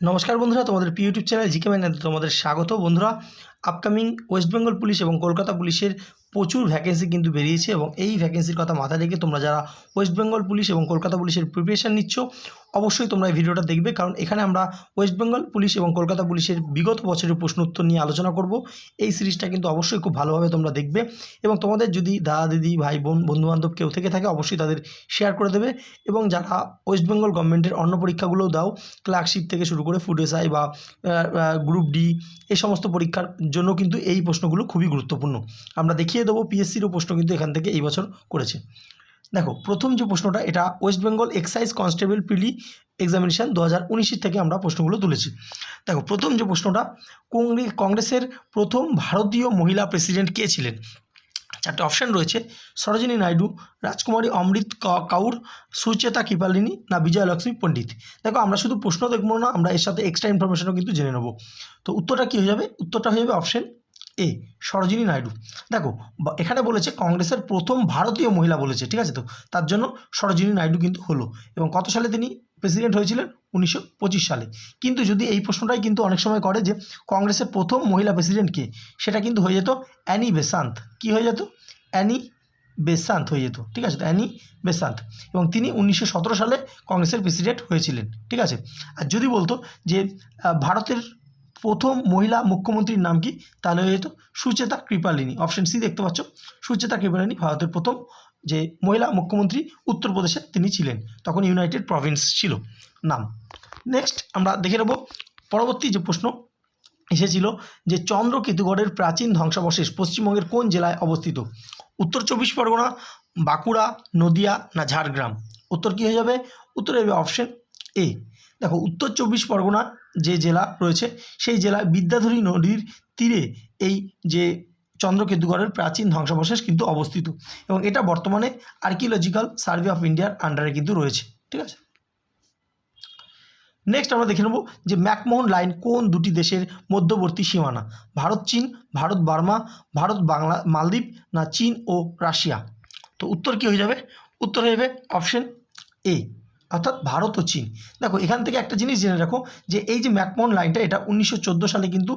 নমস্কার বন্ধুরা তোমাদের ইউটিউব চ্যানেল জিকে ম্যানে তোমাদের স্বাগত। বন্ধুরা আপকামিং ওয়েস্ট বেঙ্গল পুলিশ এবং কলকাতা পুলিশের প্রচুর ভ্যাকেন্সি কিন্তু বেরিয়েছে এবং এই ভ্যাকেন্সির কথা মাথায় রেখে তোমরা যারা ওয়েস্ট বেঙ্গল পুলিশ এবং কলকাতা পুলিশের প্রিপারেশান নিচ্ছ, অবশ্যই তোমরা এই ভিডিওটা দেখবে। কারণ এখানে আমরা ওয়েস্ট বেঙ্গল পুলিশ এবং কলকাতা পুলিশের বিগত বছরের প্রশ্ন উত্তর নিয়ে আলোচনা করব। এই সিরিজটা কিন্তু অবশ্যই খুব ভালোভাবে তোমরা দেখবে এবং তোমাদের যদি দাদা, দিদি, ভাই, বোন, বন্ধুবান্ধব কেউ থেকে থাকে, অবশ্যই তাদের শেয়ার করে দেবে এবং যারা ওয়েস্ট বেঙ্গল গভর্নমেন্টের অন্য পরীক্ষাগুলোও দাও ক্লার্কশিপ থেকে শুরু করে ফুড এসআই বা গ্রুপ ডি এই সমস্ত পরীক্ষার জন্য কিন্তু এই প্রশ্নগুলো খুবই গুরুত্বপূর্ণ। আমরা দেখিয়ে দেবো পিএসসিরও প্রশ্ন কিন্তু এখান থেকে এই বছর করেছে। দেখো, প্রথম যে প্রশ্নটা, এটা ওয়েস্ট বেঙ্গল এক্সাইজ কনস্টেবল পিলি এক্সামিনেশান দু হাজার থেকে আমরা প্রশ্নগুলো তুলেছি। দেখো, প্রথম যে প্রশ্নটা কংগ্রেসের প্রথম ভারতীয় মহিলা প্রেসিডেন্ট কে ছিলেন? চারটে অপশান রয়েছে। সরোজিনী নাইডু, রাজকুমারী অমৃত কাউর, সুচেতা কৃপালিনী না বিজয়লক্ষ্মী পণ্ডিত। দেখো, আমরা শুধু প্রশ্ন দেখব না, আমরা এর সাথে এক্সট্রা ইনফরমেশনও কিন্তু জেনে নেব। তো উত্তরটা কী হয়ে যাবে? উত্তরটা হয়ে যাবে অপশান এ সরোজিনী নাইডু। দেখো এখানে বলেছে কংগ্রেসের প্রথম ভারতীয় মহিলা বলেছে, ঠিক আছে তো? তার জন্য সরোজিনী নাইডু কিন্তু হলো। এবং কত সালে তিনি? প্রেসিডেন্ট হয়েছিলেন উনিশশো পঁচিশ সালে। কিন্তু যদি এই প্রশ্নটাই কিন্তু অনেক সময় করে যে কংগ্রেসের প্রথম মহিলা প্রেসিডেন্ট কে, সেটা কিন্তু হয়ে যেত অ্যানি বেসান্ত। কি হয়ে যেত? অ্যানি বেসান্ত হয়ে যেত। ঠিক আছে? Annie Besant. এবং তিনি উনিশশো সতেরো সালে কংগ্রেসের প্রেসিডেন্ট হয়েছিলেন। ঠিক আছে? আর যদি বলতো যে ভারতের প্রথম মহিলা মুখ্যমন্ত্রীর নাম কি? তাহলে হয়ে যেত সুচেতা কৃপালিনী। অপশন সি দেখতে পাচ্ছ। সুচেতা কৃপালিনী ভারতের প্রথম যে মহিলা মুখ্যমন্ত্রী উত্তরপ্রদেশে তিনি ছিলেন, তখন ইউনাইটেড প্রভিন্স ছিল নাম। নেক্সট আমরা দেখে নেব পরবর্তী যে প্রশ্ন এসেছিল যে চন্দ্রকেতুগড়ের প্রাচীন ধ্বংসাবশেষ পশ্চিমবঙ্গের কোন জেলায় অবস্থিত? উত্তর চব্বিশ পরগনা, বাঁকুড়া, নদিয়া না ঝাড়গ্রাম? উত্তর কী হয়ে যাবে? উত্তর হবে অপশন এ দেখো, উত্তর চব্বিশ পরগনা যে জেলা রয়েছে, সেই জেলায় বিদ্যাধরী নদীর তীরে এই যে চন্দ্রকেতুগড়ের প্রাচীন ধ্বংসাবশেষ কিন্তু অবস্থিত এবং এটা বর্তমানে আর্কিওলজিক্যাল সার্ভে অফ ইন্ডিয়ার আন্ডারে কিন্তু রয়েছে, ঠিক আছে? নেক্সট আমরা দেখে নেব যে ম্যাকমোহন লাইন কোন দুটি দেশের মধ্যবর্তী সীমানা? ভারত, চীন, ভারত, বার্মা, ভারত, বাংলা, মালদ্বীপ না চীন ও রাশিয়া? তো উত্তর কী হয়ে যাবে? উত্তর হয়ে যাবে অপশন এ অর্থাৎ ভারত ও চীন। দেখো, এখান থেকে একটা জিনিস জেনে রাখো যে এই যে ম্যাকমোহন লাইনটা এটা উনিশশো চোদ্দ সালে কিন্তু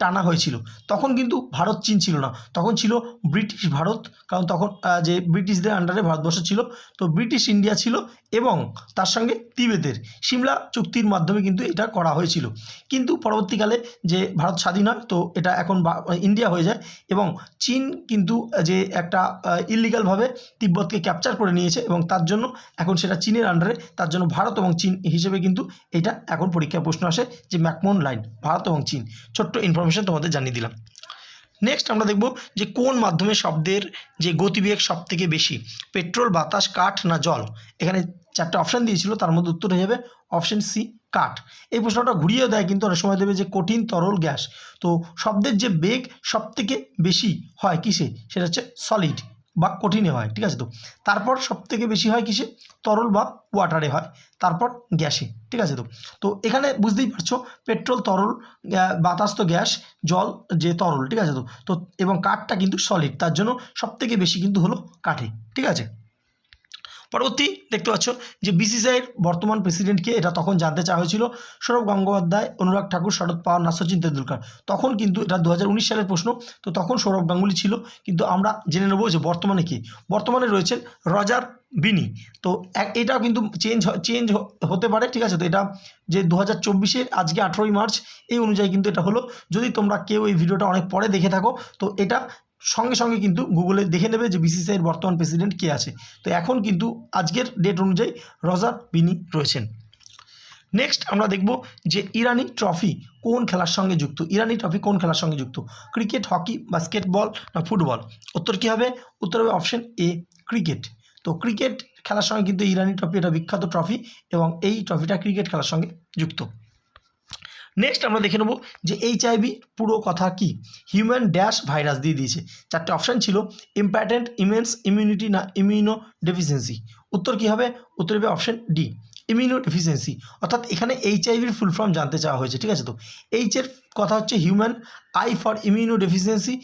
টানা হয়েছিল। তখন কিন্তু ভারত চীন ছিল না। তখন ছিল ব্রিটিশ ভারত, কারণ তখন যে ব্রিটিশদের আন্ডারে ভারতবর্ষ ছিল। তো ব্রিটিশ ইন্ডিয়া ছিল এবং তার সঙ্গে তিবেতের। সিমলা চুক্তির মাধ্যমে কিন্তু এটা করা হয়েছিল। কিন্তু পরবর্তীকালে যে ভারত স্বাধীন হয়, তো এটা এখন ইন্ডিয়া হয়ে যায় এবং চীন কিন্তু যে একটা ইলিগালভাবে তিব্বতকে ক্যাপচার করে নিয়েছে এবং তার জন্য এখন সেটা চীনের আন্ডারে তার জন্য ভারত এবং চীন হিসেবে কিন্তু এটা এখন পরীক্ষায় প্রশ্ন আসে যে ম্যাকমোহন লাইন, ভারত এবং চীন। ছোট্ট ইনফরমেশন তোমাদের জানিয়ে দিলাম। নেক্সট আমরা দেখব যে কোন মাধ্যমে শব্দের যে গতিবেগ সব থেকে বেশি, পেট্রোল, বাতাস, কাঠ না জল? এখানে চারটে অপশান দিয়েছিল, তার মধ্যে উত্তর হয়ে যাবে অপশান সি কাঠ। এই প্রশ্নটা ঘুরিয়ে দেয় কিন্তু অনেক সময় দেবে যে কঠিন, তরল গ্যাস। তো শব্দের যে বেগ সব থেকে বেশি হয় কিসে? সেটা হচ্ছে সলিড বা কঠিনে হয়, ঠিক আছে তো? তারপর সব থেকে বেশি হয় কিসে? তরল বা ওয়াটারে হয়। তারপর গ্যাসে, ঠিক আছে তো? তো এখানে বুঝতেই পারছ পেট্রোল তরল বাতাস তো গ্যাস, জল যে তরল, ঠিক আছে তো? তো এবং কাঠটা কিন্তু সলিড তার জন্য সব থেকে বেশি কিন্তু হলো কাঠে, ঠিক আছে? পরবর্তী দেখতে পাচ্ছ যে বিসিসিআইয়ের বর্তমান প্রেসিডেন্টকে এটা তখন জানতে চাওয়া হয়েছিল, সৌরভ গঙ্গোপাধ্যায়, অনুরাগ ঠাকুর, শরৎ পাওয়ার না সচিন তেন্ডুলকার। তখন কিন্তু এটা দু হাজার উনিশ সালের প্রশ্ন, তো তখন সৌরভ গাঙ্গুলি ছিল, কিন্তু আমরা জেনে নেব যে বর্তমানে কি। বর্তমানে রয়েছেন রজার বিনি। তো এটাও কিন্তু চেঞ্জ চেঞ্জ হতে পারে, ঠিক আছে? তো এটা যে দু হাজার চব্বিশের আজকে আঠেরোই মার্চ, এই অনুযায়ী কিন্তু এটা হলো। যদি তোমরা কেউ এই ভিডিওটা অনেক পরে দেখে থাকো, তো এটা সঙ্গে সঙ্গে কিন্তু গুগলে দেখে নেবে যে বিসিসিআইয়ের বর্তমান প্রেসিডেন্ট কে আছে। তো এখন কিন্তু আজকের ডেট অনুযায়ী রজার বিনি রয়েছেন। নেক্সট আমরা দেখব যে ইরানি ট্রফি কোন খেলার সঙ্গে যুক্ত? ইরানি ট্রফি কোন খেলার সঙ্গে যুক্ত? ক্রিকেট হকি বাস্কেটবল না ফুটবল উত্তর কী হবে? উত্তর হবে অপশন এ ক্রিকেট তো ক্রিকেট খেলার সঙ্গে কিন্তু ইরানি ট্রফি এটা বিখ্যাত ট্রফি এবং এই ট্রফিটা ক্রিকেট খেলার সঙ্গে যুক্ত। নেক্সট আমরা দেখে নেব যে এইচআইভি পুরো কথা কি। হিউম্যান ড্যাশ ভাইরাস দিয়ে দিয়েছে। চারটে অপশান ছিল ইম্প্যাটেন্ট ইমেন্স ইমিউনিটি না ইমিউনো ডেফিসিয়েন্সি উত্তর কী হবে? উত্তর হবে অপশান ডি ইমিউনো ডেফিসিয়েন্সি অর্থাৎ এখানে এইচআইভির ফুল ফর্ম জানতে চাওয়া হয়েছে, ঠিক আছে তো? এইচ এর কথা হচ্ছে human I for immunodeficiency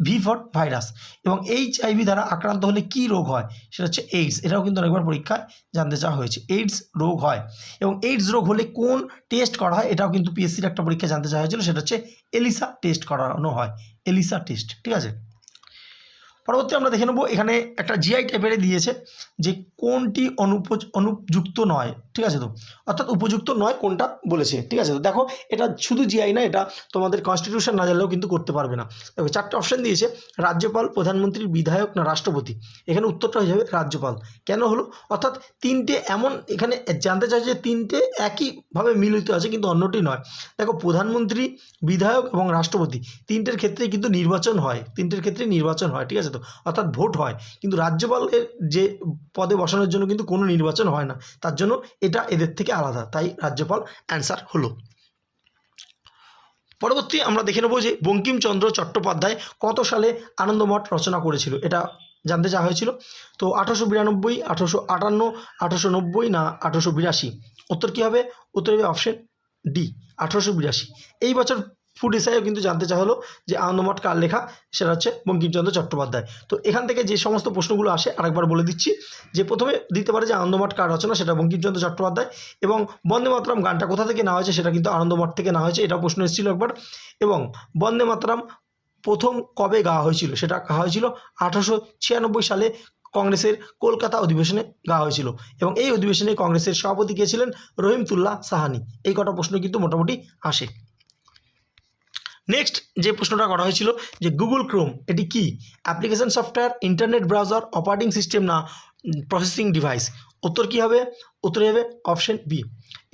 V virus এবং এইচ আইভি দ্বারা আক্রান্ত হলে কি রোগ হয়? সেটা হচ্ছে এইডস এটাও কিন্তু অনেকবার পরীক্ষায় জানতে চাওয়া হয়েছে। এইডস রোগ হয় এবং এইডস রোগ হলে কোন টেস্ট করা হয়? এটাও কিন্তু পিএসসির একটা পরীক্ষা জানতে চাওয়া হয়েছিল। সেটা হচ্ছে এলিসা টেস্ট করানো হয়। এলিসা টেস্ট ঠিক আছে? পরবর্তী আমরা দেখে নেব, এখানে একটা জিআই টাইপের দিয়েছে যে কোনটি অনুপ অনুপযুক্ত নয়, ঠিক আছে তো? অর্থাৎ উপযুক্ত নয় কোনটা বলেছে, ঠিক আছে তো? দেখো, এটা শুধু জিআই না, এটা তোমাদের কনস্টিটিউশন না জানলেও কিন্তু করতে পারবে না। দেখো, চারটে অপশান দিয়েছে, রাজ্যপাল, প্রধানমন্ত্রী, বিধায়ক না রাষ্ট্রপতি? এখানে উত্তরটা হয়ে যাবে রাজ্যপাল। কেন হলো? অর্থাৎ তিনটে এমন, এখানে জানতে চাই যে তিনটে একইভাবে মিলিত আছে, কিন্তু অন্যটি নয়। দেখো, প্রধানমন্ত্রী, বিধায়ক এবং রাষ্ট্রপতি, তিনটের ক্ষেত্রেই কিন্তু নির্বাচন হয়, তিনটের ক্ষেত্রে নির্বাচন হয়, ঠিক আছে তো, অর্থাৎ ভোট হয়। কিন্তু রাজ্যপালের যে পদে বসানোর জন্য কিন্তু কোনো নির্বাচন হয় না। তার জন্য এটা এদের থেকে আলাদা। তাই রাজ্যপাল অ্যান্সার হলো। পরবর্তী আমরা দেখে নেব যে বঙ্কিমচন্দ্র চট্টোপাধ্যায় কত সালে আনন্দমঠ রচনা করেছিল। এটা জানতে চাওয়া হয়েছিল। তো আঠারোশো বিরানব্বই, আঠারোশো আটান্ন, আঠারোশো নব্বই না আঠারোশো বিরাশি? উত্তর কী হবে? উত্তর হবে অপশন ডি আঠারোশো বিরাশি। এই বছর ফুড এসআইও কিন্তু জানতে চাওয়া হলো যে আনন্দমঠ কার লেখা? সেটা হচ্ছে বঙ্কিমচন্দ্র চট্টোপাধ্যায়। তো এখান থেকে যে সমস্ত প্রশ্নগুলো আসে, আরেকবার বলে দিচ্ছি যে প্রথমে দিতে পারে যে আনন্দমঠ কার রচনা, সেটা বঙ্কিমচন্দ্র চট্টোপাধ্যায় এবং বন্দে মাতরম গানটা কোথা থেকে নেওয়া হয়েছে, সেটা কিন্তু আনন্দমঠ থেকে নেওয়া হয়েছে এটা প্রশ্ন এসেছিল একবার। এবং বন্দে মাতরম প্রথম কবে গাওয়া হয়েছিল, সেটা গাওয়া হয়েছিল আঠারোশো ছিয়ানব্বই সালে কংগ্রেসের কলকাতা অধিবেশনে গাওয়া হয়েছিল। এবং এই অধিবেশনে কংগ্রেসের সভাপতি কে ছিলেন? রহিমতুল্লাহ সাহানি। এই কটা প্রশ্ন কিন্তু মোটামুটি আসে। নেক্সট যে প্রশ্নটা করা হয়েছিল যে গুগল ক্রোম এটি কি? Application software internet browser operating system না প্রসেসিং ডিভাইস উত্তর কী হবে? উত্তরে হবে অপশন বি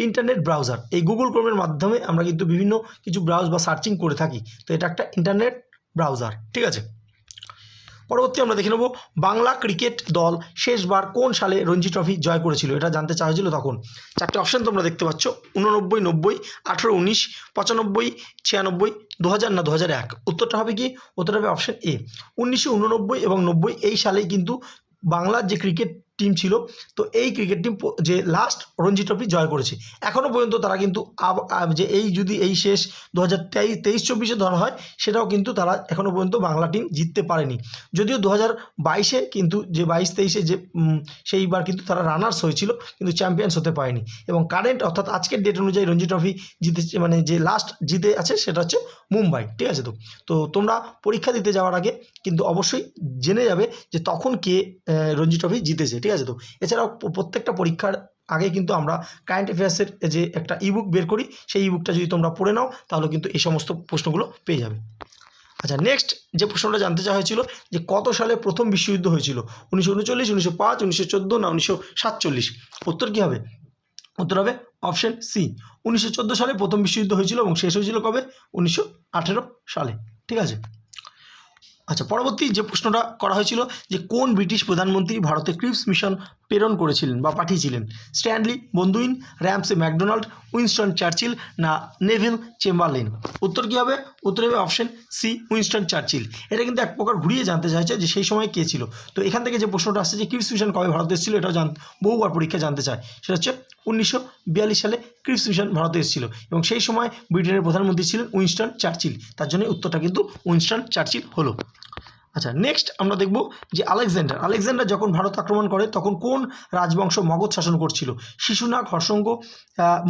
ইন্টারনেট ব্রাউজার এই গুগল ক্রোমের মাধ্যমে আমরা কিন্তু বিভিন্ন কিছু ব্রাউজ বা সার্চিং করে থাকি। তো এটা একটা ইন্টারনেট ব্রাউজার ঠিক আছে? পরবর্তী আমরা দেখে নেব বাংলা ক্রিকেট দল শেষবার কোন সালে রঞ্জি ট্রফি জয় করেছিল, এটা জানতে চাওয়া হয়েছিল তখন। চারটে অপশান তোমরা দেখতে পাচ্ছ, উননব্বই, নব্বই, আঠেরো, উনিশ, পঁচানব্বই, ছিয়ানব্বই দু হাজার না দু হাজার এক। উত্তরটা হবে কি? উত্তরটা হবে অপশান এ উনিশশো উননব্বই এবং নব্বই এই সালেই কিন্তু বাংলার যে ক্রিকেট টিম ছিল। তো এই ক্রিকেট টিম যে লাস্ট রঞ্জি ট্রফি জয় করেছে। এখনও পর্যন্ত তারা কিন্তু যে এই যদি এই শেষ দু হাজার তেইশ তেইশ চব্বিশে ধরা হয়, সেটাও কিন্তু তারা এখনও পর্যন্ত বাংলা টিম জিততে পারেনি। যদিও দু হাজার বাইশে কিন্তু যে বাইশ তেইশে যে সেইবার কিন্তু তারা রানার্স হয়েছিল, কিন্তু চ্যাম্পিয়ন্স হতে পারেনি। এবং কারেন্ট অর্থাৎ আজকের ডেট অনুযায়ী রঞ্জি ট্রফি জিতে মানে যে লাস্ট জিতে আছে, সেটা হচ্ছে মুম্বাই, ঠিক আছে তো? তো তোমরা পরীক্ষা দিতে যাওয়ার আগে কিন্তু অবশ্যই জেনে যাবে যে তখন কে রঞ্জি ট্রফি জিতেছে, ঠিক আছে তো। এছাড়াও প্রত্যেকটা পরীক্ষার আগে কিন্তু আমরা কারেন্ট অ্যাফেয়ার্সের যে একটা ইবুক বের করি, সেই ইবুকটা যদি তোমরা পড়ে নাও, তাহলে কিন্তু এই সমস্ত প্রশ্নগুলো পেয়ে যাবে। আচ্ছা নেক্সট যে প্রশ্নটা জানতে চাওয়া হয়েছিল, যে কত সালে প্রথম বিশ্বযুদ্ধ হয়েছিল? উনিশশো উনচল্লিশ, উনিশশো পাঁচ, উনিশশো চোদ্দ না উনিশশো সাতচল্লিশ? উত্তর কী হবে? উত্তর হবে অপশন সি উনিশশো চোদ্দ সালে প্রথম বিশ্বযুদ্ধ হয়েছিল এবং শেষ হয়েছিল কবে? উনিশশো আঠেরো সালে। ঠিক আছে? আচ্ছা পরবর্তী যে প্রশ্নটা করা হয়েছিল যে কোন ব্রিটিশ প্রধানমন্ত্রী ভারতে ক্রিপস মিশন প্রেরণ করেছিলেন বা পাঠিয়েছিলেন। Stanley Baldwin Ramsay MacDonald, Winston Churchill না নেভিল চেম্বারলেন উত্তর কী হবে? উত্তর হবে অপশন সি, উইনস্টন চার্চিল। এটা কিন্তু এক প্রকার ঘুরিয়ে জানতে চাইছে যে সেই সময় কে ছিল। তো এখান থেকে যে প্রশ্নটা আসছে যে ক্রিপস মিশন কবে ভারতে এসেছিল, এটাও জান বহুবার পরীক্ষা জানতে চায়। সেটা হচ্ছে উনিশশো বিয়াল্লিশ সালে ক্রিপস মিশন ভারতে এসেছিল এবং সেই সময় ব্রিটেনের প্রধানমন্ত্রী ছিলেন উইনস্টন চার্চিল। তার জন্য উত্তরটা কিন্তু উইনস্টন চার্চিল হলো। আচ্ছা নেক্সট আমরা দেখব যে আলেকজান্ডার। আলেকজান্ডার যখন ভারত আক্রমণ করে, তখন কোন রাজবংশ মগধ শাসন করছিল? শিশুনাগ, হর্ষঙ্গ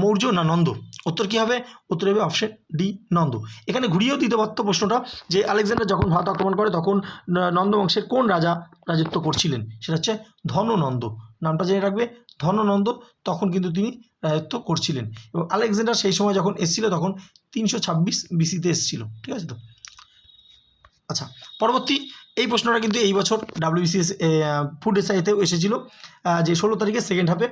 মৌর্য না নন্দ? উত্তর কী হবে? উত্তর হবে অপশন ডি নন্দ। এখানে ঘুরিয়েও দিতে পারতো প্রশ্নটা যে আলেকজান্ডার যখন ভারত আক্রমণ করে, তখন নন্দ বংশের কোন রাজা রাজত্ব করছিলেন? সেটা হচ্ছে ধননন্দ। নামটা জেনে রাখবে, ধননন্দ তখন কিন্তু তিনি রাজত্ব করছিলেন। এবং আলেকজান্ডার সেই সময় যখন এসেছিল, তখন তিনশো ছাব্বিশ বিসিতে এসেছিল। ঠিক আছে তো? আচ্ছা পরবর্তী এই প্রশ্নটা কিন্তু এই বছর ডাব্লিউবিসিএস ফুড এসআইতেও এসেছিল যে ষোলো তারিখে সেকেন্ড হাফে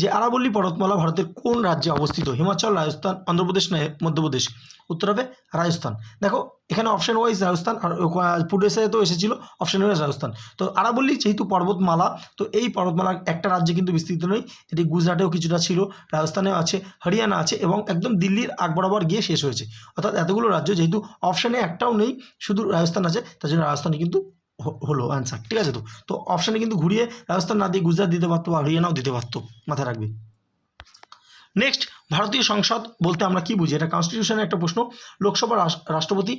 যে আরাবল্লী পর্বতমালা ভারতের কোন রাজ্যে অবস্থিত? হিমাচল, রাজস্থান, অন্ধ্রপ্রদেশ না মধ্যপ্রদেশ উত্তর হবে রাজস্থান। দেখো, এখানে অপশন ওয়াইজ রাজস্থান আর ফুড এসআইতেও এসেছিল অপশন ওয়াইজ রাজস্থান। তো আরাবল্লী যেহেতু পর্বতমালা, তো এই পর্বতমালা একটা রাজ্যে কিন্তু বিস্তৃত নয়। এটি গুজরাটেও কিছুটা ছিল, রাজস্থানেও আছে, হরিয়ানা আছে এবং একদম দিল্লির আগ বরাবর গিয়ে শেষ হয়েছে। অর্থাৎ এতগুলো রাজ্য যেহেতু অপশানে একটাও নেই, শুধু রাজস্থান আছে, তার জন্য রাজস্থানে কিন্তু হলো অ্যান্সার ঠিক আছে তো? তো অপশানে কিন্তু ঘুরিয়ে রাজস্থান না দিয়ে গুজরাট দিতে পারতো বা হরিয়ানাও দিতে পারতো, মাথায় রাখবে। নেক্সট ভারতীয় সংসদ বলতে আমরা কি বুঝি? এটা কনস্টিটিউশনের একটা প্রশ্ন। লোকসভা রাষ্ট্রপতি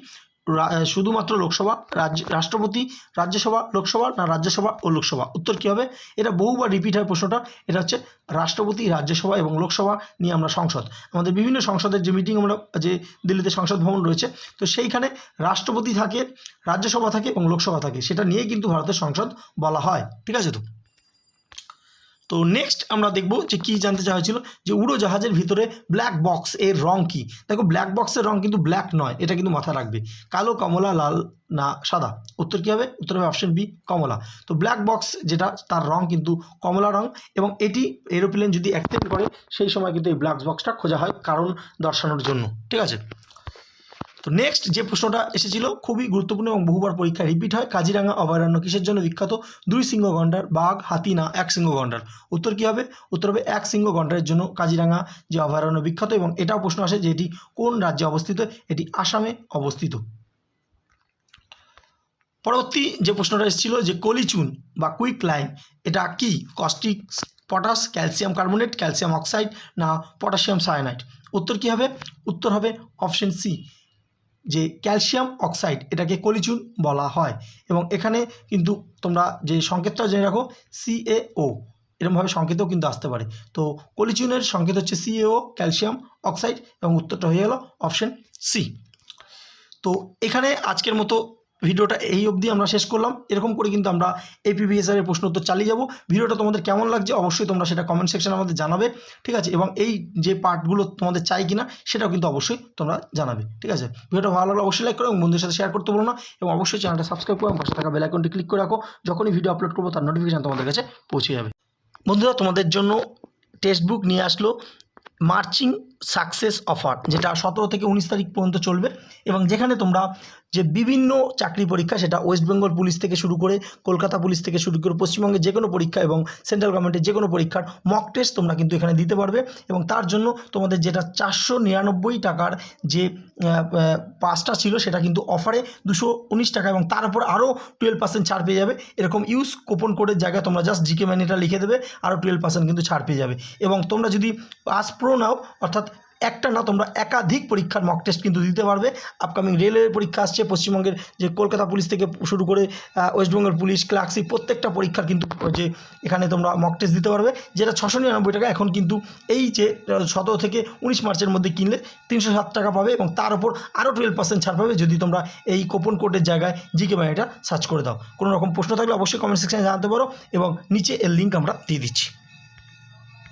শুধুমাত্র লোকসভা, রাজ্য, রাষ্ট্রপতি, রাজ্যসভা, লোকসভা না রাজ্যসভা ও লোকসভা? উত্তর কী হবে? এটা বহুবার রিপিট হয় প্রশ্নটা। এটা হচ্ছে রাষ্ট্রপতি, রাজ্যসভা এবং লোকসভা নিয়ে আমরা সংসদ। আমাদের বিভিন্ন সংসদের যে মিটিং আমরা, যে দিল্লিতে সংসদ ভবন রয়েছে, তো সেইখানে রাষ্ট্রপতি থাকে, রাজ্যসভা থাকে এবং লোকসভা থাকে। সেটা নিয়েই কিন্তু ভারতের সংসদ বলা হয়। ঠিক আছে তো? তো নেক্সট আমরা দেখব যে কী জানতে চাওয়া হয়েছিল যে উড়োজাহাজের ভিতরে ব্ল্যাক বক্স এর রং কী। দেখো ব্ল্যাক বক্সের রং কিন্তু ব্ল্যাক নয়, এটা কিন্তু মাথায় রাখবে। কালো, কমলা, লাল না সাদা। উত্তর কী হবে? উত্তর হবে অপশন বি কমলা। তো ব্ল্যাক বক্স যেটা, তার রং কিন্তু কমলা রং এবং এটি এরোপ্লেন যদি অ্যাক্সিডেন্ট করে, সেই সময় কিন্তু এই ব্ল্যাক বক্সটা খোঁজা হয় কারণ দর্শানোর জন্য। ঠিক আছে? তো নেক্সট যে প্রশ্নটা এসেছিল, খুবই গুরুত্বপূর্ণ এবং বহুবার পরীক্ষায় রিপিট হয় কাজিরাঙ্গা অভয়ারণ্য কিসের জন্য বিখ্যাত? দুই সিংহ গন্ডার, বাঘ, হাতি না এক সিংহ গন্ডার? উত্তর কী হবে? উত্তর হবে এক সিংহ গন্ডারের জন্য কাজিরাঙ্গা যে অভয়ারণ্য বিখ্যাত এবং এটাও প্রশ্ন আসে যে এটি কোন রাজ্যে অবস্থিত? এটি আসামে অবস্থিত। পরবর্তী যে প্রশ্নটা এসেছিল যে কলিচুন বা কুইক লাইম এটা কি? Caustic potash calcium carbonate calcium oxide না পটাশিয়াম সায়ানাইড উত্তর কী হবে? উত্তর হবে অপশন সি যে ক্যালসিয়াম অক্সাইড এটাকে কলিচুন বলা হয়। এবং এখানে কিন্তু তোমরা যে সংকেতটা জেনে রাখো সিএও এরমভাবে সংকেতও কিন্তু আসতে পারে। তো কলিচুনের সংকেত হচ্ছে সিএও ক্যালসিয়াম অক্সাইড এবং উত্তরটা হয়ে গেল অপশন সি তো এখানে আজকের মতো ভিডিওটা এই অবধি আমরা শেষ করলাম। এরকম করে কিন্তু আমরা এপিবিএসআর এর প্রশ্ন উত্তর চালিয়ে যাব। ভিডিওটা তোমাদের কেমন লাগছে অবশ্যই তোমরা সেটা কমেন্ট সেকশনে আমাদের জানাবে, ঠিক আছে? এবং এই যে পার্টগুলো তোমাদের চাই কিনা সেটাও কিন্তু অবশ্যই তোমরা জানাবে, ঠিক আছে? ভিডিওটা ভালো লাগলে অবশ্যই লাইক করো এবং বন্ধুদের সাথে শেয়ার করতে বলো না এবং অবশ্যই চ্যানেলটা সাবস্ক্রাইব করো এবং পাশে থাকা বেল আইকনটি ক্লিক করে রাখো। যখনই ভিডিও আপলোড করব তার নোটিফিকেশন তোমাদের কাছে পৌঁছে যাবে। বন্ধুরা, তোমাদের জন্য টেক্সট বুক নিয়ে আসলো মার্চিং সাকসেস অফার যেটা সতেরো থেকে উনিশ তারিখ পর্যন্ত চলবে এবং যেখানে তোমরা যে বিভিন্ন চাকরি পরীক্ষা, সেটা ওয়েস্ট বেঙ্গল পুলিশ থেকে শুরু করে কলকাতা পুলিশ থেকে শুরু করে পশ্চিমবঙ্গের যে কোনো পরীক্ষা এবং সেন্ট্রাল গভর্নমেন্টের যে কোনো পরীক্ষার মক টেস্ট তোমরা কিন্তু এখানে দিতে পারবে এবং তার জন্য তোমাদের যেটা চারশো নিরানব্বই টাকার যে পাসটা ছিল, সেটা কিন্তু অফারে দুশো উনিশ টাকা এবং তার উপর আরও টুয়েলভ পার্সেন্ট ছাড় পেয়ে যাবে। এরকম ইউজ কোপন কোডের জায়গায় তোমরা জাস্ট জিকে ম্যানেটা লিখে দেবে, আরও টুয়েলভ পার্সেন্ট কিন্তু ছাড় পেয়ে যাবে। এবং তোমরা যদি পাস প্রো নাও, অর্থাৎ একটা না তোমরা একাধিক পরীক্ষার মক টেস্ট কিন্তু দিতে পারবে। আপকামিং রেলওয়ে পরীক্ষা আসছে পশ্চিমবঙ্গের যে কলকাতা পুলিশ থেকে শুরু করে আহ, ওয়েস্ট বেঙ্গল পুলিশ ক্লার্কশিপ প্রত্যেকটা পরীক্ষার কিন্তু যে এখানে তোমরা মক টেস্ট দিতে পারবে যেটা ছশো নিরানব্বই টাকা এখন কিন্তু এই যে সতেরো থেকে উনিশ মার্চের মধ্যে কিনলে তিনশো সাত টাকা পাবে এবং তার উপর আরও টুয়েলভ পার্সেন্ট ছাড় পাবে যদি তোমরা এই কোপন কোডের জায়গায় জিকে এটা সার্চ করে দাও। কোনো রকম প্রশ্ন থাকলে অবশ্যই কমেন্ট সেকশানে জানাতে পারো এবং নিচে এর লিঙ্ক আমরা দিয়ে দিচ্ছি।